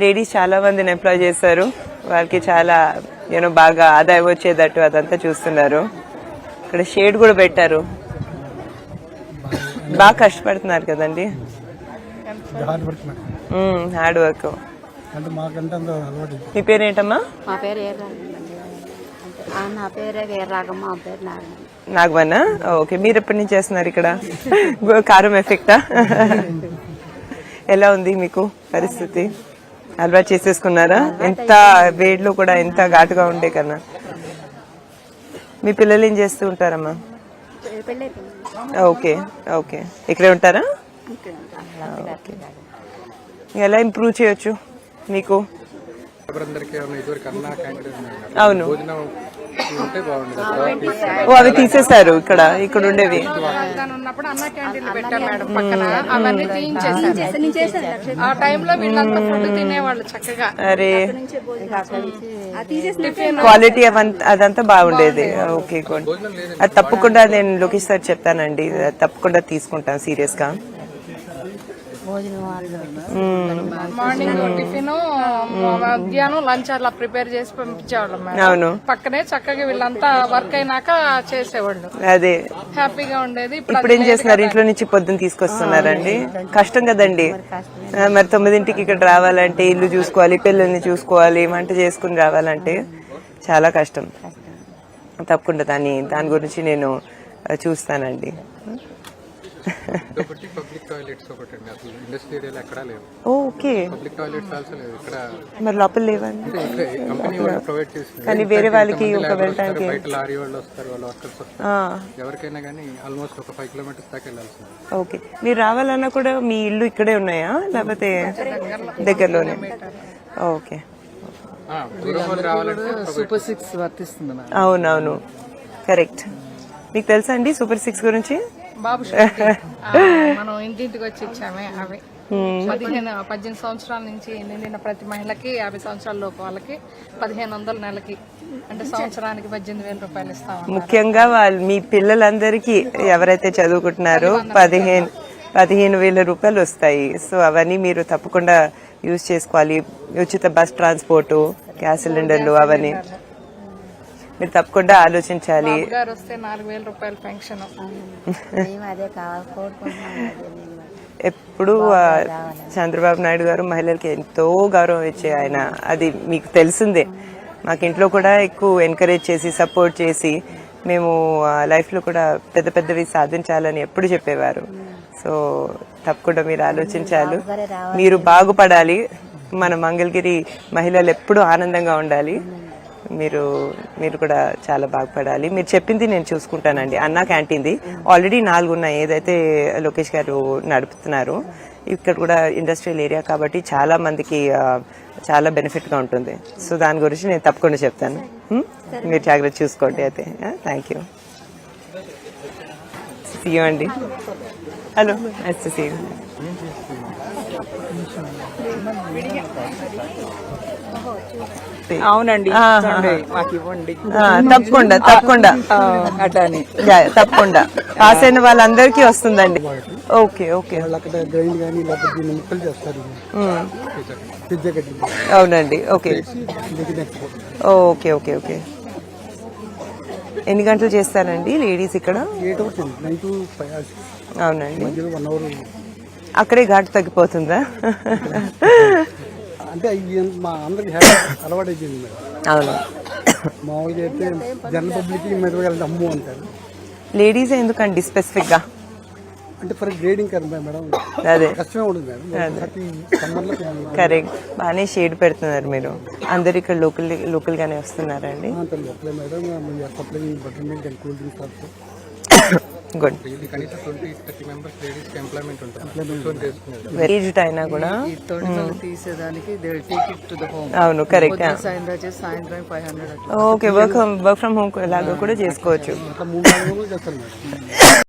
Ladies చాలా మందిని employee చేశారు. వాళ్ళకి చాలా యూనో బాగా ఆదాయం వచ్చేటట్టు అదంతా చూస్తున్నారు. ఇక్కడ షేడ్ కూడా పెట్టారు. బాగా కష్టపడుతున్నారు కదండి. హార్డ్ వర్క్ మీ పేరేంటమ్మా? మా పేరు ఏర్రా ఆ, నా పేరే వీర్రాగమ్మ మా పేరు నాగమ్మ. నాగవన్నా ఓకే మీరు ఎప్పటి నుంచి చేస్తున్నారు ఇక్కడ? కారం ఎఫెక్టా? ఎలా ఉంది మీకు పరిస్థితి? అలవాటు చేసేసుకున్నారా? ఎంత వేడిలో కూడా ఎంత ఘాటుగా ఉండే కన్నా. మీ పిల్లలు ఏం చేస్తూ ఉంటారమ్మా? Okay okay. ఇక్కడే ఉంటారా? ఓకే. ఎలా ఇంప్రూవ్ చేయొచ్చు మీకు? అవును. ఓ అవి తీసేశారు ఇక్కడ ఇక్కడ ఉండేవి. రాజధాని ఉన్నప్పుడు అన్న క్యాంటీన్లు పెట్టాం మేడం పక్కన. అవన్నీ తీయించేసారు ఆ టైంలో వీళ్ళంతా ఫుడ్ తినేవాళ్ళు చక్కగా. అరే. క్వాలిటీ అవంత- అదంతా బాగుండేది. Okay good. అది తప్పకుండా నేను లోకేష్ సార్ చెప్తానండి. తప్పకుండా తీసుకుంటాను సీరియస్గా మార్నింగ్ టిఫిన్ మధ్యాహ్నం లంచ్ అలా ప్రిపేర్ చేసి పంపించేవాళ్ళం అవును. పక్కనే చక్కగా వీళ్ళంతా వర్క్ అయినాక చేసేవాళ్ళు. అదే. హ్యాపీగా ఉండేది. ఇప్పుడు ఇప్పుడు ఏం చేస్తున్నారు? ఇంట్లో నుంచి పొద్దున్న తీసుకొస్తున్నారండి? కష్టం కదండి. మరి తొమ్మిదింటికి ఇక్కడ రావాలంటే ఇల్లు చూసుకోవాలి పిల్లల్ని చూసుకోవాలి వంట చేసుకుని రావాలంటే చాలా కష్టం. తప్పకుండా దాని దాని గురించి నేను చూస్తానండి. ఒకటి పబ్లిక్ టాయిలెట్స్ ఒకటి అండి. అసలు ఇండస్ట్రీ ఏరియాలో ఎక్కడా లేవు ఓకే. పబ్లిక్ టాయిలెట్స్ ఆల్సో లేవు. ఇక్కడ మరి లోపల లేవండి. ఇక్కడ కంపెనీ వాళ్ళు ప్రొవైడ్ చేస్తుంది. కానీ వేరే వాళ్ళకి ఒక బయట లారీ వాళ్ళు వస్తారు వాళ్ళ వర్కర్స్ వస్తారు. ఆ, ఎవరికైనా కానీ ఆల్మోస్ట్ ఒక ఫైవ్ కిలోమీటర్స్ దాకా వెళ్ళాల్సింది. ఓకే. మీరు రావాలన్నా కూడా మీ ఇల్లు ఇక్కడే ఉన్నాయా? లేకపోతే దగ్గరలోనే? ఓకే. సూపర్ సిక్స్ వర్తిస్తుంది అవునవును. కరెక్ట్. మీకు తెలుసా అండి సూపర్ సిక్స్ గురించి? బాబు మనం ఇంటింటికి వచ్చి ఇచ్చామే అవి. పదిహేను పద్దెనిమిది సంవత్సరాల నుంచి నిండిన ప్రతి మహిళకి యాభై సంవత్సరాల లోపు వాళ్ళకి పదిహేను వందల నెలకి అంటే సంవత్సరానికి పద్దెనిమిది వేల రూపాయలు ఇస్తాం ముఖ్యంగా వాళ్ళు మీ పిల్లలందరికీ ఎవరైతే చదువుకుంటున్నారో పదిహేను పదిహేను వేల రూపాయలు వస్తాయి. సో అవన్నీ మీరు తప్పకుండా యూజ్ చేసుకోవాలి. ఉచిత బస్ ట్రాన్స్పోర్టు గ్యాస్ సిలిండర్లు అవన్నీ. మీరు తప్పకుండా ఆలోచించాలి. ఎప్పుడు చంద్రబాబు నాయుడు గారు మహిళలకి ఎంతో గౌరవం ఇచ్చే ఆయన. అది మీకు తెలిసిందే. మాకు ఇంట్లో కూడా ఎక్కువ ఎంకరేజ్ చేసి సపోర్ట్ చేసి మేము లైఫ్లో కూడా పెద్ద పెద్దవి సాధించాలని ఎప్పుడు చెప్పేవారు. సో తప్పకుండా మీరు ఆలోచించాలి. మీరు బాగుపడాలి. మన మంగళగిరి మహిళలు ఎప్పుడూ ఆనందంగా ఉండాలి. మీరు మీరు కూడా చాలా బాగుపడాలి మీరు చెప్పింది నేను చూసుకుంటానండి. అన్నా క్యాంటీన్ది. ఆల్రెడీ నాలుగు ఉన్నాయి ఏదైతే లోకేష్ గారు నడుపుతున్నారు ఇక్కడ కూడా ఇండస్ట్రియల్ ఏరియా కాబట్టి చాలా మందికి చాలా బెనిఫిట్గా ఉంటుంది. సో దాని గురించి నేను తప్పకుండా చెప్తాను. Hmm? మీరు జాగ్రత్త చూసుకోండి అయితే. థ్యాంక్ యూ సీయూ అండి. హలో నైస్ సీ అవునండి. తప్పకుండా తప్పకుండా. అట్లాని. యా, తప్పకుండా. పాస్ అయిన వాళ్ళందరికీ వస్తుందండి. Okay okay. అవునండి ఓకే. Okay okay okay. ఎన్ని గంటలు చేస్తారండి లేడీస్ ఇక్కడ? అవునండి. అక్కడే ఘాటు తగ్గిపోతుందా? అంటే మా అందరికి అలవాటు అయిపోయింది అవును. మామూలుగా అయితే జనరల్ పబ్లిక్ మెదడు అమ్ము అంటారు. లేడీస్ ఎందుకండి స్పెసిఫిక్గా అంటే ఫర్ గ్రేడింగ్ కదా మేడం. అదే. కష్టమే ఉంటుంది మేడం. కరెక్ట్. బాగానే షేడ్ పెడుతున్నారు మీరు. అందరు ఇక్కడ లోకల్ లోకల్ గానే వస్తున్నారండి లోపలే madam cool drinks good aged అయినా కూడా. తొడిమలు తీసేదానికి they take it to the home అవును కరెక్ట్ సాయంత్రం చేసి సాయంత్రం ఫైవ్ హండ్రెడ్ అట్లా. Okay work work from home లాగా కూడా చేసుకోవచ్చు.